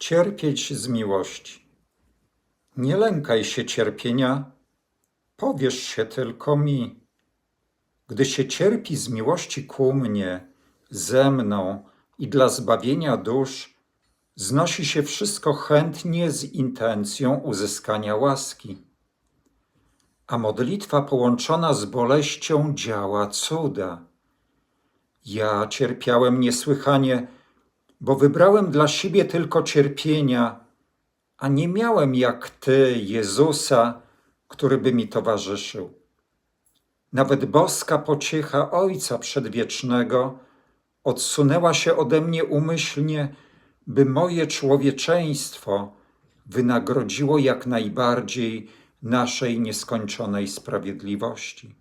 Cierpieć z miłości. Nie lękaj się cierpienia, powierz się tylko mi. Gdy się cierpi z miłości ku mnie, ze mną i dla zbawienia dusz, znosi się wszystko chętnie z intencją uzyskania łaski. A modlitwa połączona z boleścią działa cuda. Ja cierpiałem niesłychanie, bo wybrałem dla siebie tylko cierpienia, a nie miałem jak Ty, Jezusa, który by mi towarzyszył. Nawet boska pociecha Ojca Przedwiecznego odsunęła się ode mnie umyślnie, by moje człowieczeństwo wynagrodziło jak najbardziej naszej nieskończonej sprawiedliwości.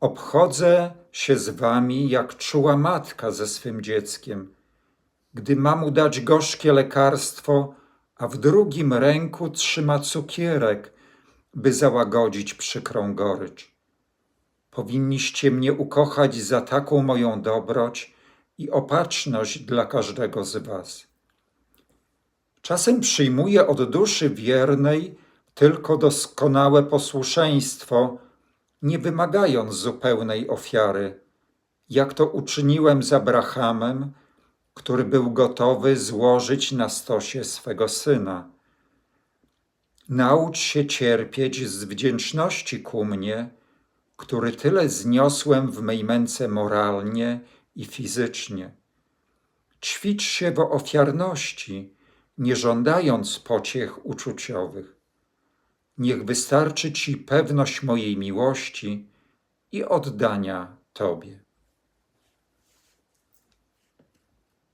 Obchodzę się z wami jak czuła matka ze swym dzieckiem, gdy ma mu dać gorzkie lekarstwo, a w drugim ręku trzyma cukierek, by załagodzić przykrą gorycz. Powinniście mnie ukochać za taką moją dobroć i opatrzność dla każdego z was. Czasem przyjmuję od duszy wiernej tylko doskonałe posłuszeństwo, nie wymagając zupełnej ofiary, jak to uczyniłem z Abrahamem, który był gotowy złożyć na stosie swego syna. Naucz się cierpieć z wdzięczności ku mnie, który tyle zniosłem w mej męce moralnie i fizycznie. Ćwicz się w ofiarności, nie żądając pociech uczuciowych. Niech wystarczy Ci pewność mojej miłości i oddania Tobie.